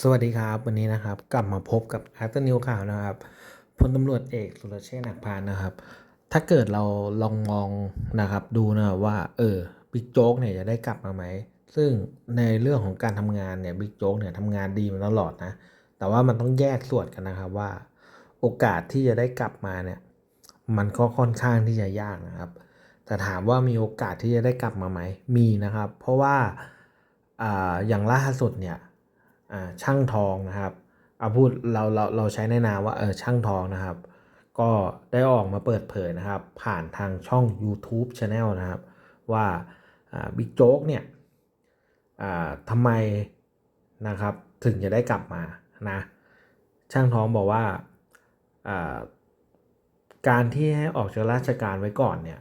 สวัสดีครับ วันนี้นะครับกลับมาพบกับอาร์ตนิวข่าวนะครับพลตำรวจเอกสุรเชษฐ์หักพานนะครับ ถ้าเกิดเราลองมองนะครับดูนะว่าเออบิ๊กโจ๊กเนี่ยจะได้กลับมาไหม ซึ่งในเรื่องของการทำงานเนี่ยบิ๊กโจ๊กเนี่ยทำงานดีมาตลอดนะ แต่ว่ามันต้องแยกส่วนกันนะครับว่า โอกาสที่จะได้กลับมาเนี่ยมันก็ค่อนข้างที่จะยากนะครับ แต่ถามว่ามีโอกาสที่จะได้กลับมาไหมมีนะครับ เพราะว่าอ่าอย่างล่าสุดเนี่ย ช่างทองนะครับเอาพูดเราเราเราใช้ในนามว่าเออช่างทองนะครับ ก็ได้ออกมาเปิดเผยนะครับ ผ่านทางช่อง YouTube Channel นะครับ ว่าบิ๊กโจ๊กเนี่ยทำไมนะครับถึงจะได้กลับมานะช่างทองบอกว่าการที่ให้ออกจากราชการไว้ก่อนเนี่ย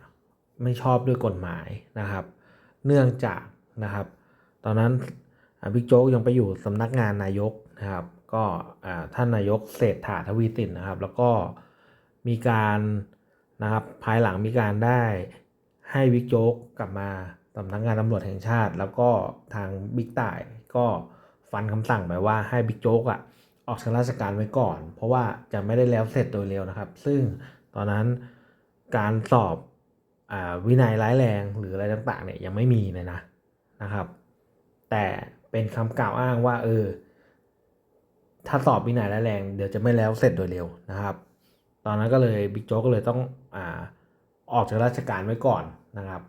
ไม่ชอบด้วยกฎหมายนะครับ เนื่องจากนะครับ ตอนนั้น บิ๊กโจ๊กยังไปอยู่สำนักงานนายกนะครับ ก็ท่านนายกเศรษฐาทวีสินนะครับ แล้วก็มีการนะครับภายหลังมีการได้ให้บิ๊กโจ๊กกลับมาสำนักงานตำรวจแห่งชาติ แล้วก็ทางบิ๊กต่ายก็ฟันคำสั่งไปว่าให้บิ๊กโจ๊กอะออกจากราชการไว้ก่อน เพราะว่าจะไม่ได้แล้วเสร็จโดยเร็วนะครับ ซึ่งตอนนั้นการสอบอวินัยร้ายแรงหรืออะไรต่างๆเนี่ยยังไม่มีเลยนะนะครับ แต่ เป็นคำกล่าวอ้างว่า เออ ถ้าสอบวินัยร้ายแรง เดี๋ยวจะไม่แล้วเสร็จโดยเร็วนะครับ ตอนนั้นก็เลยบิ๊กโจ๊กก็เลยต้องอ่าออกจากราชการไว้ก่อนนะครับ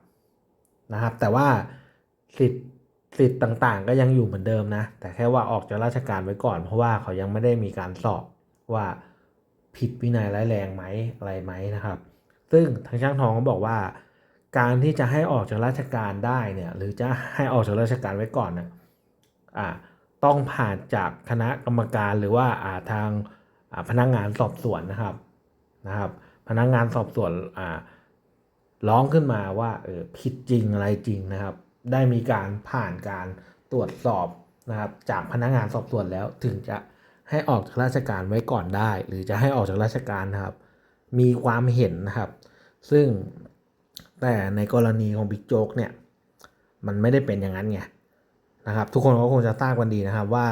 นะครับ แต่ว่าสิทธิ์สิทธิ์ต่างๆ ก็ยังอยู่เหมือนเดิมนะ แต่แค่ว่าออกจากราชการไว้ก่อน เพราะว่าเขายังไม่ได้มีการสอบว่าผิดวินัยร้ายแรงไหมอะไรไหมนะครับ ซึ่งทางช่างทองก็บอกว่า การที่จะให้ออกจากราชการได้เนี่ย หรือจะให้ออกจากราชการไว้ก่อนเนี่ย ต้องผ่านจากคณะกรรมการหรือว่าาทางาพนักงานสอบสวนนะครับนะครับ พนักงานสอบสวนร้องขึ้นมาว่าเออผิดจริงอะไรจริงนะครับ ได้มีการผ่านการตรวจสอบนะครับ จากพนักงานสอบสวนแล้วถึงจะให้ออกจากราชการไว้ก่อนได้ หรือจะให้ออกจากราชการนะครับ มีความเห็นนะครับ ซึ่งแต่ในกรณีของบิ๊กโจ๊กเนี่ย มันไม่ได้เป็นอย่างนั้นไง นะครับ ทุกคนก็คงจะทราบกันดีนะครับว่า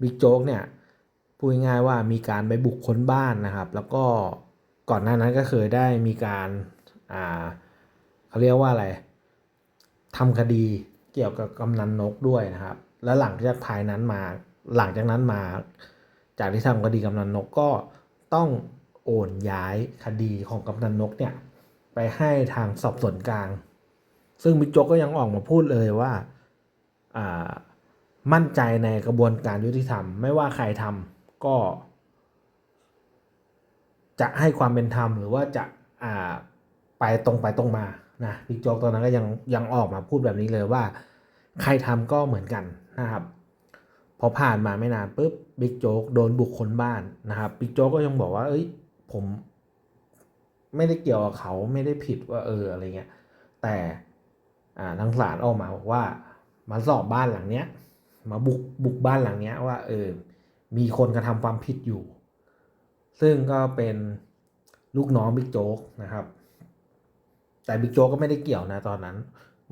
บิ๊กโจ๊กเนี่ยพูดง่ายๆว่ามีการไปบุกค้นบ้านนะครับ แล้วก็ก่อนหน้านั้นก็เคยได้มีการอ่าเขาเรียกว่าอะไรทำคดีเกี่ยวกับกำนันนกด้วยนะครับ แล้วหลังจากภายนั้นมาหลังจากนั้นมา จากที่ทำคดีกำนันนกก็ต้องโอนย้ายคดีของกำนันนกเนี่ยไปให้ทางสอบสวนกลาง ซึ่งบิ๊กโจ๊กก็ยังออกมาพูดเลยว่า มั่นใจในกระบวนการยุติธรรม ไม่ว่าใครทำก็ จะให้ความเป็นธรรมหรือว่าจะาไปตรงไปตรงมานะบิ๊กโจ๊กตอนนั้นก็ยังยังออกมาพูดแบบนี้เลยว่า ใครทำก็เหมือนกันนะครับ พอผ่านมาไม่นานปุ๊บบิ๊กโจ๊กโดนบุกคนบ้านนะครับบิ๊กโจ๊กก็ยังบอกว่า เอ้ย ผมไม่ได้เกี่ยวกับเขาไม่ได้ผิดว่าเอออะไรเงี้ยแต่อ่าทางศาลออกมาบอกว่า มาสอบบ้านหลังเนี้ย มาบุกบุกบ้านหลังเนี้ยว่าเออมีคนกระทำความผิดอยู่ ซึ่งก็เป็นลูกน้องบิ๊กโจ๊กนะครับ แต่บิ๊กโจ๊กก็ไม่ได้เกี่ยวนะตอนนั้น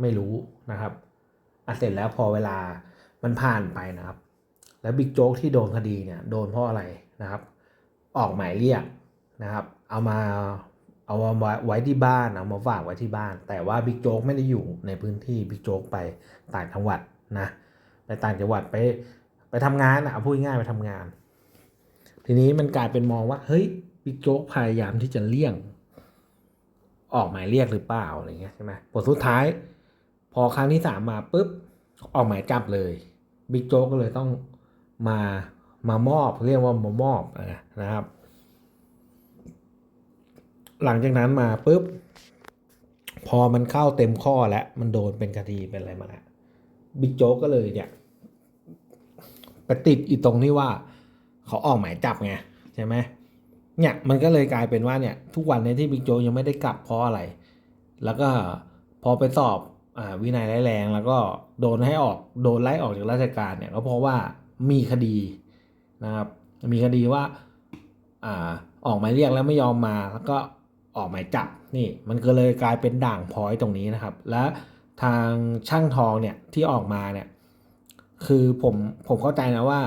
ไม่รู้นะครับอะเสร็จแล้วพอเวลามันผ่านไปนะครับ แล้วบิ๊กโจ๊กที่โดนคดีเนี่ยโดนเพราะอะไรนะครับ ออกหมายเรียกนะครับ เอามา เอามาไว้ที่บ้านเอามาฝากไว้ที่บ้าน แต่ว่าบิ๊กโจ๊กไม่ได้อยู่ในพื้นที่บิ๊กโจ๊กไปต่างจังหวัดนะไปต่างจังหวัดไปไปทำงานอะเอาพูดง่ายไปทำงาน ทีนี้มันกลายเป็นมองว่าเฮ้ยบิ๊กโจ๊กพยายามที่จะเลี่ยง ออกหมายเรียกหรือเปล่าอะไรเงี้ยใช่ไหมผลสุดท้าย พอครั้งที่สามมาปุ๊บออกหมายจับเลยบิ๊กโจ๊กก็เลยต้องมา มามอบเรียกว่ามามอบนะครับ หลังจากนั้นมาปุ๊บ พอมันเข้าเต็มข้อแล้วมันโดนเป็นคดีเป็นอะไรมาแล้วบิ๊กโจ๊กก็เลยเนี่ยไปติดอีตรงที่ว่า เขาออกหมายจับไงใช่ไหมเนี่ยมันก็เลยกลายเป็นว่าเนี่ย ทุกวันนี้ที่บิ๊กโจ๊กยังไม่ได้กลับเพราะอะไร แล้วก็พอไปสอบอ่าวินัยร้ายแรงแล้วก็โดนให้ออกโดนไล่ออกจากราชการเนี่ยก็เพราะว่ามีคดีนะครับ มีคดีว่า อ่าออกหมายเรียกแล้วไม่ยอมมา แล้วก็ ออกหมายจับนี่มันก็เลยกลายเป็นด่างพร้อยตรงนี้นะครับ และทางช่างทองเนี่ยที่ออกมาเนี่ยคือผมผมเข้าใจนะว่า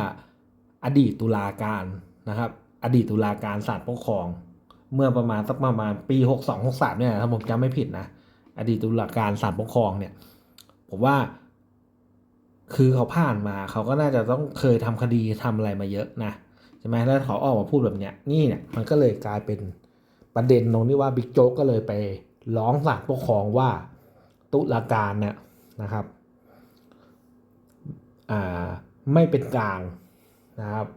อดีตตุลาการนะครับ อดีตตุลาการศาลปกครอง เมื่อประมาณสักประมาณปีหกสองหกสามเนี่ยถ้าผมจำไม่ผิดนะอดีตตุลาการศาลปกครองเนี่ยผมว่าคือเขาผ่านมาเขาก็น่าจะต้องเคยทำคดีทำอะไรมาเยอะนะใช่ไหมแล้วเขาออกมาพูดแบบเนี้ยนี่เนี่ยมันก็เลยกลายเป็น ประเด็นตรงที่ว่าบิ๊กโจ๊กก็เลยไปร้องศาลปกครองว่าตุลาการเนี่ยนะครับอ่าไม่เป็นกลางนะครับ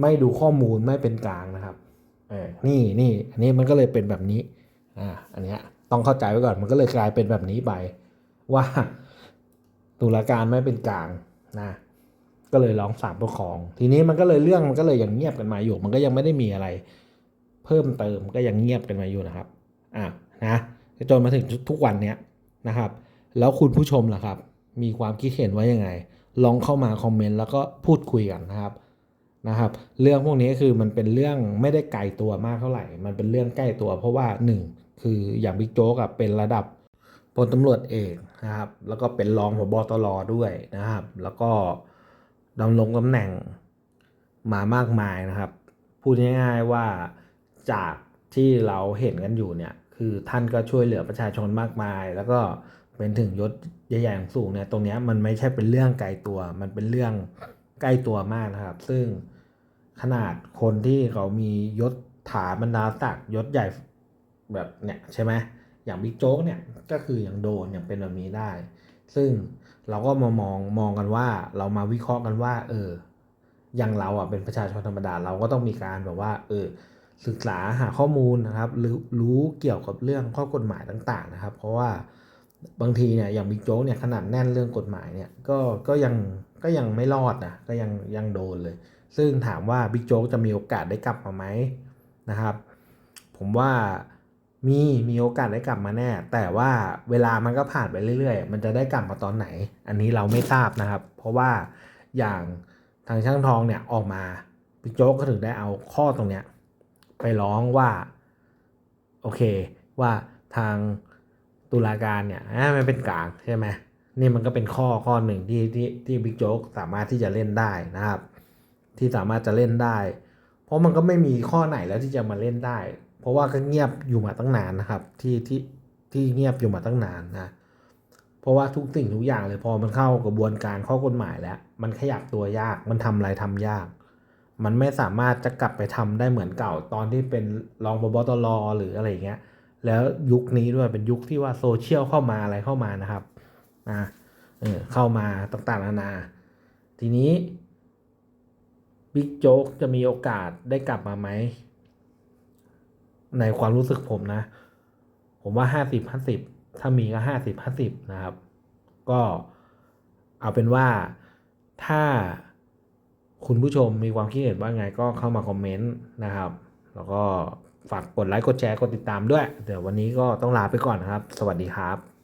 ไม่ดูข้อมูลไม่เป็นกลางนะครับเออนี่นี่อันนี้มันก็เลยเป็นแบบนี้อ่าอันเนี้ยต้องเข้าใจไว้ก่อนมันก็เลยกลายเป็นแบบนี้ไป ว่าตุลาการไม่เป็นกลางนะก็เลยร้องศาลปกครอง ทีนี้มันก็เลยเรื่องมันก็เลยยังเงียบกันมาอยู่ มันก็ยังไม่ได้มีอะไร พิ่มเติมก็ยังเงียบกันมาอยู่นะครับอะนะจนมาถึงทุกวันเนี้ยนะครับ แล้วคุณผู้ชมล่ะครับ มีความคิดเห็นว่ายังไง ลองเข้ามาคอมเมนต์แล้วก็พูดคุยกันนะครับนะครับ เรื่องพวกนี้คือมันเป็นเรื่องไม่ได้ไกลตัวมากเท่าไหร่ มันเป็นเรื่องใกล้ตัว เพราะว่าหนึ่งคืออย่างบิ๊กโจ๊กอะเป็นระดับพลตำรวจเอกนะครับ แล้วก็เป็นรองผบตรด้วยนะครับ แล้วก็ดำรงตำแหน่งมามากมายนะครับ พูดง่ายๆว่า จากที่เราเห็นกันอยู่เนี่ยคือท่านก็ช่วยเหลือประชาชนมากมาย แล้วก็เป็นถึงยศใหญ่ๆสูงเนี่ยตรงนี้มันไม่ใช่เป็นเรื่องไกลตัว มันเป็นเรื่องใกล้ตัวมากนะครับ ซึ่งขนาดคนที่เขามียศถานบรรดาศักดิ์ยศใหญ่แบบเนี่ยใช่ไหมอย่างบิ๊กโจ๊กเนี่ยก็คืออย่างโดนอย่างเป็นแบบนี้ได้ ซึ่งเราก็มามองมองกันว่าเรามาวิเคราะห์กันว่า เอออย่างเราอะเป็นประชาชนธรรมดาเราก็ต้องมีการแบบว่า เออ ศึกษาหาข้อมูลนะครับหรือรู้เกี่ยวกับเรื่องข้อกฎหมายต่างๆนะครับ เพราะว่าบางทีเนี่ยอย่างบิ๊กโจ๊กเนี่ยขนาดแน่นเรื่องกฎหมายเนี่ยก็ก็ยังก็ยังไม่รอดนะก็ยังยังโดนเลย ซึ่งถามว่าบิ๊กโจ๊กจะมีโอกาสได้กลับมาไหมนะครับ ผมว่ามีมีโอกาสได้กลับมาแน่ แต่ว่าเวลามันก็ผ่านไปเรื่อยๆ มันจะได้กลับมาตอนไหน อันนี้เราไม่ทราบนะครับ เพราะว่าอย่างทางช่างทองเนี่ยออกมาพี่โจ๊กก็ถึงได้เอาข้อตรงเนี้ย ไปร้องว่า โอเค ว่าทางตุลาการเนี่ยอ่ามันเป็นกลางใช่ไหมนี่มันก็เป็นข้อข้อหนึ่งที่ที่ที่บิ๊กโจ๊กสามารถที่จะเล่นได้นะครับ ที่สามารถจะเล่นได้ เพราะมันก็ไม่มีข้อไหนแล้วที่จะมาเล่นได้ เพราะว่าก็เงียบอยู่มาตั้งนานนะครับ ที่ที่ที่เงียบอยู่มาตั้งนานนะเพราะว่าทุกสิ่งทุกอย่างเลยพอมันเข้ากระบวนการข้อกฎหมายแล้ว มันขยับตัวยากมันทำอะไรทำยาก มันไม่สามารถจะกลับไปทำได้เหมือนเก่าตอนที่เป็นรองบตรหรืออะไรอย่างเงี้ย แล้วยุคนี้ด้วยเป็นยุคที่ว่าโซเชียลเข้ามาอะไรเข้ามานะครับนะเออเข้ามาต่างๆนานา ทีนี้บิ๊กโจ๊กจะมีโอกาสได้กลับมาไหม ในความรู้สึกผมนะ ผมว่าห้าสิบห้าสิบถ้ามีก็ห้าสิบห้าสิบนะครับ ก็เอาเป็นว่าถ้า คุณผู้ชมมีความคิดเห็นว่าไงก็เข้ามาคอมเมนต์นะครับ แล้วก็ฝากกดไลค์กดแชร์กดติดตามด้วย เดี๋ยววันนี้ก็ต้องลาไปก่อนนะครับ สวัสดีครับ